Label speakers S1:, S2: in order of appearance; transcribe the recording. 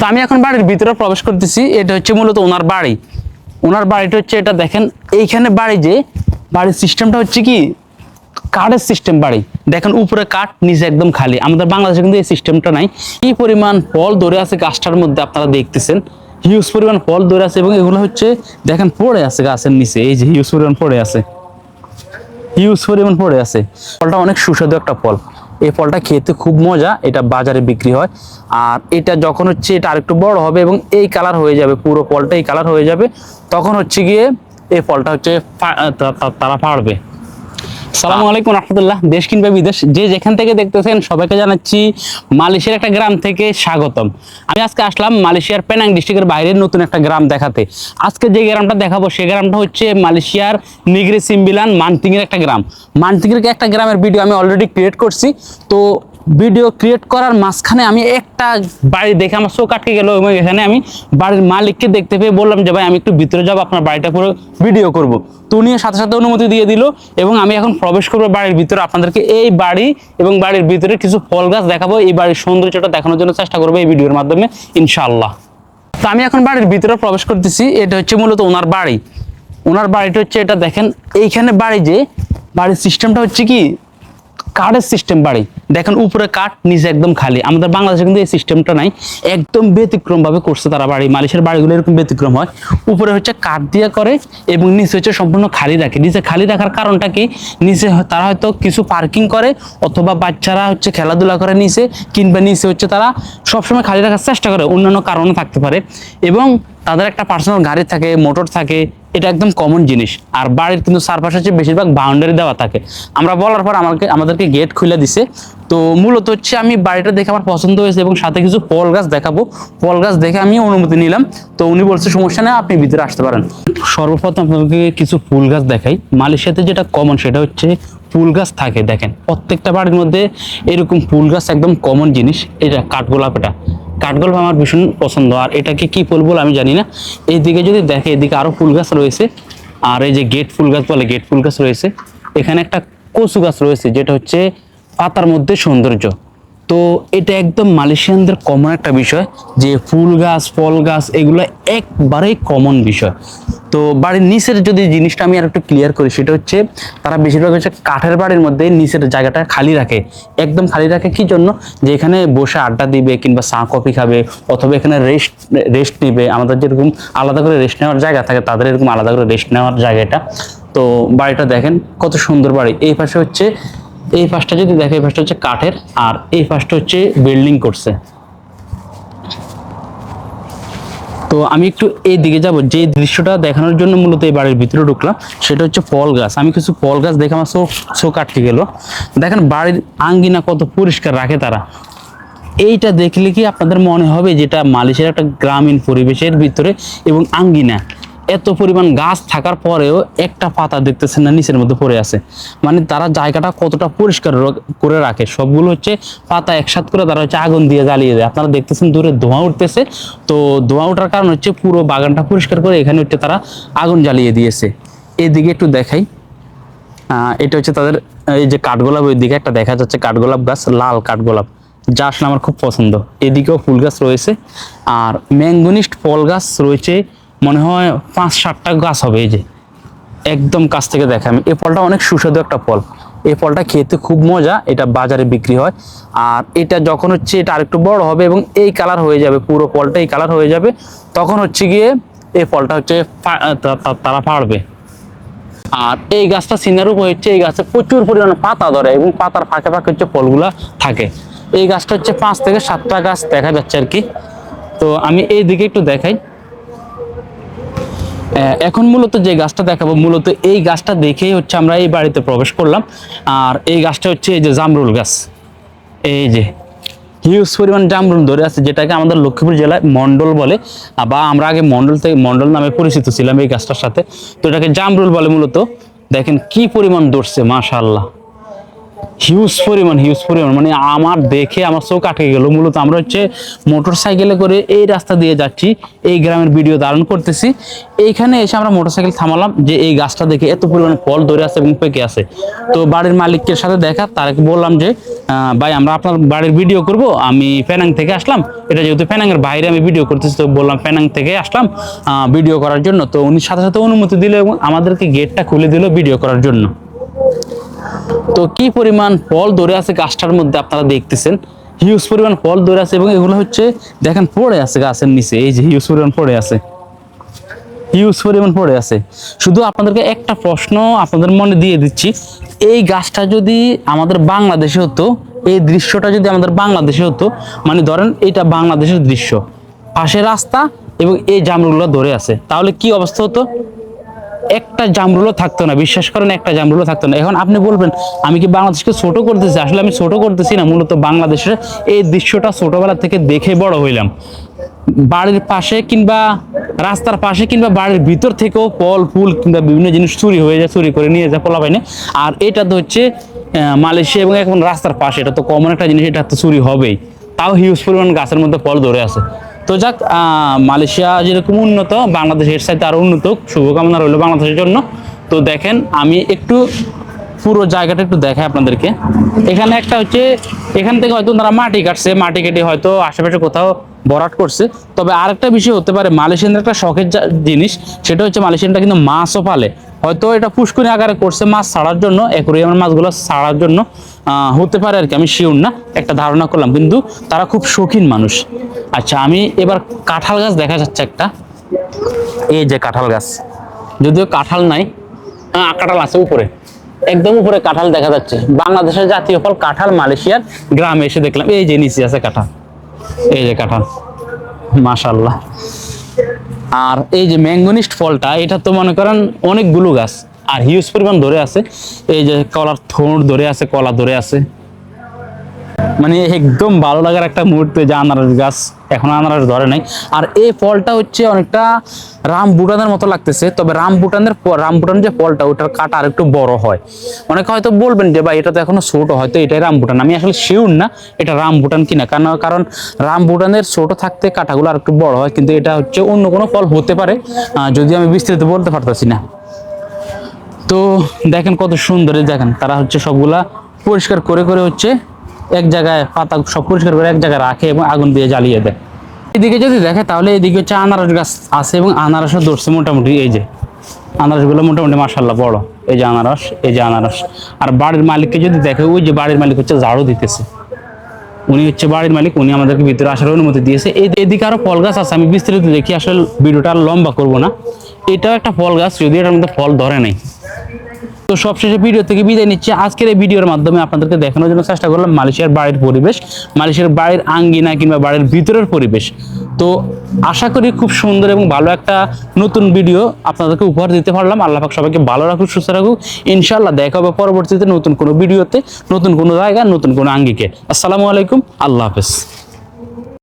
S1: তো আমি এখন বাড়ির ভিতরে প্রবেশ করতেছি, এটা হচ্ছে মূলত ওনার বাড়ি। ওনার বাড়িটা হচ্ছে এটা দেখেন, এইখানে বাড়ি যে, বাড়ির সিস্টেমটা হচ্ছে কি? কাঠের সিস্টেম বাড়ি। দেখেন উপরে কাঠ, নিচে একদম খালি। আমাদের বাংলাদেশে কিন্তু এই সিস্টেমটা নাই। কি পরিমাণ ফল ধরে আছে গাছটার মধ্যে আপনারা দেখতেছেন। হিউজ পরিমাণ ফল ধরে আছে এবং এগুলো হচ্ছে, দেখেন পড়ে আছে গাছের নিচে। এই যে হিউজ পরিমাণ পড়ে আছে। হিউজ পরিমাণ পড়ে আছে। ফলটা অনেক সুস্বাদু একটা ফল। এই ফলটা খেতে খুব মজা, এটা বাজারে বিক্রি হয়। আর এটা যখন হচ্ছে এটা আরেকটু বড় হবে এবং এই কালার হয়ে যাবে, পুরো ফলটা এই কালার হয়ে যাবে, তখন হচ্ছে গিয়ে এই ফলটা হচ্ছে তারা পাড়বে সালামু আলাইকুম রহমতুল্লাহ। দেশ কিংবা বিদেশ। যে যেখান থেকে দেখতেছেন সবাইকে জানাচ্ছি মালয়েশিয়ার একটা গ্রাম থেকে স্বাগতম। আমি আজকে আসলাম মালয়েশিয়ার পেনাং ডিস্ট্রিক্টের বাইরের নতুন একটা গ্রাম দেখাতে। আজকে যে গ্রামটা দেখাবো সেই গ্রামটা হচ্ছে মালয়েশিয়ার নিগরি সিম্বিলান মানতিংয়ের একটা গ্রাম। মানতিংয়ের একটা গ্রামের ভিডিও আমি অলরেডি ক্রিয়েট করছি। তো ভিডিও ক্রিয়েট করার মাঝখানে আমি একটা বাড়ি দেখে আমার চোখ আটকে গেল, এবং এখানে আমি বাড়ির মালিককে দেখতে পেয়ে বললাম যে, ভাই, আমি একটু ভিতরে যাব, আপনার বাড়িটা পুরো ভিডিও করব। তো উনিও সাথে সাথে অনুমতি দিয়ে দিল, এবং আমি এখন প্রবেশ করব বাড়ির ভিতরে। আপনাদেরকে এই বাড়ি এবং বাড়ির ভিতরে কিছু ফল গাছ দেখাবো, এই বাড়ির সৌন্দর্যটা দেখানোর জন্য চেষ্টা করব এই ভিডিওর মাধ্যমে, ইনশাআল্লাহ। তো আমি এখন বাড়ির ভিতরে প্রবেশ করতেছি, এটা হচ্ছে মূলত ওনার বাড়ি। ওনার বাড়িটা হচ্ছে এটা, দেখেন, এইখানে বাড়ি যে, বাড়ির সিস্টেমটা হচ্ছে কি কাঠের সিস্টেম বাড়ি। দেখেন উপরে কাঠ নিচে একদম খালি। আমাদের বাংলাদেশে কিন্তু এই সিস্টেমটা নাই। একদম ব্যতিক্রম ভাবে করছে তারা বাড়ি। মালিশের বাড়িগুলো এরকম ব্যতিক্রম হয়। উপরে হচ্ছে কাঠ দিয়ে করে এবং নিচে হচ্ছে সম্পূর্ণ খালি রাখে। নিচে খালি রাখার কারণটা কি? নিচে তারা হয়তো কিছু পার্কিং করে অথবা বাচ্চারা হচ্ছে খেলাধুলা করে নিচে, কিংবা নিচে হচ্ছে তারা সবসময় খালি রাখার চেষ্টা করে। অন্যান্য কারণও থাকতে পারে। এবং তাদের একটা পার্সোনাল গাড়ি থাকে মোটর থাকে এটা একদম কমন জিনিস। আর বাড়ির কিন্তু চারপাশে হচ্ছে বেশিরভাগ বাউন্ডারি দেওয়া থাকে। আমরা বলার পর আমাকে আমাদেরকে গেট খুলে দিছে। তো মূলত হচ্ছে আমি বাড়িটা দেখে আমার পছন্দ হয়েছে এবং সাথে কিছু ফল গাছ দেখাবো। ফল গাছ দেখে আমি অনুমতি নিলাম। তো উনি বলছে, সমস্যা নেই, আপনি ভিতরে আসতে পারেন। সর্বপ্রথম আপনাকে কিছু ফুল গাছ দেখাই। মালয়েশিয়াতে যেটা কমন সেটা হচ্ছে ফুল গাছ থাকে, দেখেন। প্রত্যেকটা বাড়ির মধ্যে এরকম ফুল গাছ একদম কমন জিনিস। এটা কাঠগোলাপ এটা। কাঠগোলাপ আমার ভীষণ পছন্দ। আর এটাকে কি ফুল বলে আমি জানি না। এইদিকে যদি দেখে, এদিকে আরও ফুল গাছ রয়েছে। আর এই যে গেট ফুল গাছ বলে, গেট ফুল গাছ রয়েছে। এখানে একটা কচু গাছ রয়েছে, যেটা হচ্ছে পাতার মধ্যে সৌন্দর্য। তো এটা একদম মালয়েশিয়ানদের কমন একটা বিষয় যে ফুল গাছ, ফল গাছ, এগুলো একবারেই কমন বিষয়। তো বাড়ির নিচের যদি জিনিসটা আমি আর একটু ক্লিয়ার করি, সেটা হচ্ছে তারা বেশিরভাগ হচ্ছে কাঠের বাড়ির মধ্যে নিচের জায়গাটা খালি রাখে। একদম খালি রাখে কি জন্য? যে এখানে বসে আড্ডা দিবে কিংবা চা, কফি খাবে অথবা এখানে রেস্ট রেস্ট নিবে। আমাদের যেরকম আলাদা করে রেস্ট নেওয়ার জায়গা থাকে, তাদের এরকম আলাদা করে রেস্ট নেওয়ার জায়গাটা তো বাড়িটা দেখেন কত সুন্দর বাড়ি। এই পাশে হচ্ছে এই পাশটা যদি দেখে, এই পাশটা হচ্ছে কাঠের, আর এই পাশটা হচ্ছে বিল্ডিং করছে। তো আমি একটু এই দিকে যাব, যে দৃশ্যটা দেখানোর জন্য মূলত এই বাড়ির ভিতরে ঢুকলাম, সেটা হচ্ছে ফল গাছ। আমি কিছু ফল গাছ দেখে আমার চোখ চোখ আটকে গেল। দেখেন বাড়ির আঙ্গিনা কত পরিষ্কার রাখে তারা। এইটা দেখলে কি আপনাদের মনে হবে যেটা মালয়েশিয়ার একটা গ্রামীণ পরিবেশের ভিতরে এবং আঙ্গিনা? এত পরিমাণ গাছ থাকার পরেও একটা পাতা দেখতেছেন না, নিচের মধ্যে পড়ে আছে। মানে তারা জায়গাটা কতটা পরিষ্কার করে রাখে। সবগুলো হচ্ছে পাতা একসাথ করে তারা হচ্ছে আগুন দিয়ে জ্বালিয়ে দেয়। আপনারা দেখতেছেন দূরে ধোঁয়া উঠতেছে। তো ধোঁয়া ওঠার কারণ হচ্ছে পুরো বাগানটা পরিষ্কার করে এখানে হচ্ছে তারা আগুন জ্বালিয়ে দিয়েছে। এদিকে একটু দেখাই। এটা হচ্ছে তাদের, এই যে কাঠগোলাপ ওই দিকে একটা দেখা যাচ্ছে কাঠগোলাপ গাছ, লাল কাঠগোলাপ। যা আসলে আমার খুব পছন্দ। এদিকেও ফুল গাছ রয়েছে। আর ম্যাঙ্গোনিস্ট ফল গাছ রয়েছে মনে হয় পাঁচ সাতটা গাছ হবে এই যে। একদম কাছ থেকে দেখা আমি। এই ফলটা অনেক সুস্বাদু একটা ফল। এই ফলটা খেতে খুব মজা, এটা বাজারে বিক্রি হয়। আর এটা যখন হচ্ছে এটা আরেকটু বড় হবে এবং এই কালার হয়ে যাবে, পুরো ফলটা এই কালার হয়ে যাবে, তখন হচ্ছে গিয়ে এই ফলটা হচ্ছে তারা পাড়বে আর এই গাছটা সিনারুপ হচ্ছে, এই গাছে প্রচুর পরিমাণে পাতা ধরে এবং পাতার ফাঁকে ফাঁকে হচ্ছে ফলগুলা থাকে। এই গাছটা হচ্ছে পাঁচ থেকে সাতটা গাছ দেখা যাচ্ছে আর কি। তো আমি এই দিকে একটু দেখাই। এখন মূলত যে গাছটা দেখাবো, মূলত এই গাছটা দেখেই হচ্ছে আমরা এই বাড়িতে প্রবেশ করলাম। আর এই গাছটা হচ্ছে এই যে জামরুল গাছ। এই যে হিউজ পরিমাণ জামরুল ধরে আছে, যেটাকে আমাদের লক্ষ্মীপুর জেলায় মন্ডল বলে। বা আমরা আগে মন্ডল থেকে মন্ডল নামে পরিচিত ছিলাম এই গাছটার সাথে। তো এটাকে জামরুল বলে মূলত। দেখেন কি পরিমাণ ধরছে, মাশাআল্লাহ। হিউজ পরিমাণ হিউজ পরিমাণ। মানে আমার দেখে আমার চোখ আটকে গেল। মূলত আমরা হচ্ছে মোটর সাইকেলে করে এই রাস্তা দিয়ে যাচ্ছি, এই গ্রামের ভিডিও ধারণ করতেছি। এইখানে এসে আমরা মোটর সাইকেল থামালাম যে এই গাছটা দেখে এত পরিমাণ ফল ধরে আছে এবং পেকে আছে। তো বাড়ির মালিকের সাথে দেখা তারকে বললাম যে ভাই, আমরা আপনার বাড়ির ভিডিও করব। আমি পেনাং থেকে আসলাম। এটা যেহেতু পেনাংয়ের বাইরে আমি ভিডিও করতেছি, তো বললাম পেনাং থেকে আসলাম ভিডিও করার জন্য। তো উনি সাথে সাথে অনুমতি দিল এবং আমাদেরকে গেটটা খুলে দিল ভিডিও করার জন্য। তো কি পরিমাণ ফল ধরে আছে গাছটার মধ্যে আপনারা দেখতেছেন? হিউজ পরিমাণ ফল ধরে আছে এবং এগুলো হচ্ছে, দেখেন পড়ে আছে গাছের নিচে, এই যে হিউজ পরিমাণ পড়ে আছে। হিউজ পরিমাণ পড়ে আছে। শুধু আপনাদেরকে একটা প্রশ্ন আপনাদের মনে দিয়ে দিচ্ছি, এই গাছটা যদি আমাদের বাংলাদেশে হতো, এই দৃশ্যটা যদি আমাদের বাংলাদেশে হতো মানে ধরেন এটা বাংলাদেশের দৃশ্য, পাশে রাস্তা এবং এই জামরুলগুলো ধরে আছে, তাহলে কি অবস্থা হতো? একটা জামরুলও থাকতো না, বিশ্বাস করেন একটা জামরুলও থাকতো না। এখন আপনি বলবেন, আমি কি বাংলাদেশকে ছোট করতেছি? আসলে আমি ছোট করতেছি না, মূলত বাংলাদেশের এই দৃশ্যটা ছোটবেলা থেকে দেখে বড় হইলাম। বাড়ির পাশে কিংবা রাস্তার পাশে কিংবা বাড়ির ভিতর থেকেও ফল, ফুল কিংবা বিভিন্ন জিনিস চুরি হয়ে যায়, চুরি করে নিয়ে যায়, পোলাপাইনে। আর এটা তো হচ্ছে মালয়েশিয়া এবং এখন রাস্তার পাশে, এটা তো কমন একটা জিনিস, এটা তো চুরি হবেই। তাও হিউজ পরিমাণ গাছের মধ্যে ফল ধরে আছে। তো যাক মালয়েশিয়া যেরকম উন্নত, বাংলাদেশের সাথে আরও উন্নত, শুভকামনা রইল বাংলাদেশের জন্য। তো দেখেন, আমি একটু পুরো জায়গাটা একটু দেখাই আপনাদেরকে। এখানে একটা হচ্ছে, এখান থেকে হয়তো তারা মাটি কাটছে, মাটি কেটে হয়তো আশেপাশে কোথাও বরাট করছে। তবে আরেকটা বিষয় হতে পারে, মালয়েশিয়ানদের একটা শখের জিনিস, সেটা হচ্ছে মালয়েশিয়ানরা কিন্তু মাছও পালে। হয়তো এটা পুষ্করি আকারে করছে মাছ ছাড়ার জন্য, অ্যাকোরিয়ামের মাছগুলো ছাড়ার জন্য হতে পারে আর কি, আমি শিওর না, একটা ধারণা করলাম। কিন্তু তারা খুব শৌখিন মানুষ। আচ্ছা আমি এবার কাঁঠাল গাছ দেখা যাচ্ছে একটা। এই যে কাঁঠাল গাছ। যদিও কাঁঠাল নাই হ্যাঁ কাঁঠাল আছে উপরে। একদম উপরে কাঁঠাল দেখা যাচ্ছে। বাংলাদেশের জাতীয় ফল কাঁঠাল, মালয়েশিয়ার গ্রামে এসে দেখলাম, এই যে নিচে আছে কাঁঠাল। এই যে কাঁঠাল। মাশাল্লাহ আর এই যে ম্যাঙ্গোনিস্ট ফলটা, এটা তো মনে করেন অনেকগুলো গাছ। আর হিউজ পরিমাণ ধরে আছে। এই যে কলার থোড় ধরে আছে, কলা ধরে আছে। মানে একদম ভালো লাগার একটা মুহূর্ত যে আনারস গাছ এখন আনারস ধরে নাই। আর এই ফলটা হচ্ছে অনেকটা রাম বুটানের মতো লাগতেছে, তবে রাম বুটানের রাম বুটান যে ফলটা, ওটার কাটা আর একটু বড় হয়। অনেকে হয়তো বলবেন যে, ভাই, এটা তো এখনও ছোট, হয়তো এটাই রাম বুটান আমি আসলে শিওর না এটা রাম বুটান কিনা, কারণ কারণ রাম বুটানের ছোট থাকতে কাটাগুলো আর একটু বড় হয়, কিন্তু এটা হচ্ছে অন্য কোনো ফল হতে পারে। যদি আমি বিস্তারিত বলতে পারতেছি না। তো দেখেন কত সুন্দর দেখেন, তারা হচ্ছে সবগুলা পরিষ্কার করে করে হচ্ছে এক জায়গায় পাতা সব পরিষ্কার করে এক জায়গায় রাখে এবং আগুন দিয়ে জ্বালিয়ে দেয়। এদিকে যদি দেখে, তাহলে এদিকে হচ্ছে আনারস গাছ আছে এবং আনারসও ধরছে মোটামুটি এই যে। আনারসগুলো মোটামুটি মাসাল্লাহ বড়। এই যে আনারস, এই যে আনারস। আর বাড়ির মালিককে যদি দেখে, ওই যে বাড়ির মালিক হচ্ছে ঝাড়ু দিতেছে। উনি হচ্ছে বাড়ির মালিক, উনি আমাদেরকে ভিতরে আসার অনুমতি দিয়েছে। এদিকে আরও ফল গাছ আছে, আমি বিস্তারিত দেখি, আসলে ভিডিওটা আর লম্বা করব না। এটাও একটা ফল গাছ যদি এটার মধ্যে ফল ধরে নাই। তো সবশেষে ভিডিও থেকে বিদায় নিচ্ছি। আজকের এই ভিডিওর মাধ্যমে আপনাদেরকে দেখানোর জন্য চেষ্টা করলাম মালয়েশিয়ার বাড়ির পরিবেশ, মালয়েশিয়ার বাড়ির আঙ্গিনা কিংবা বাড়ির ভিতরের পরিবেশ। তো আশা করি খুব সুন্দর এবং ভালো একটা নতুন ভিডিও আপনাদেরকে উপহার দিতে পারলাম। আল্লাহ পাক সবাইকে ভালো রাখুক, সুস্থ রাখুক। ইনশাআল্লাহ দেখা হবে পরবর্তীতে নতুন কোনো ভিডিওতে নতুন কোনো জায়গা, নতুন কোনো আঙ্গিকে। আসসালামু আলাইকুম, আল্লাহ হাফেজ।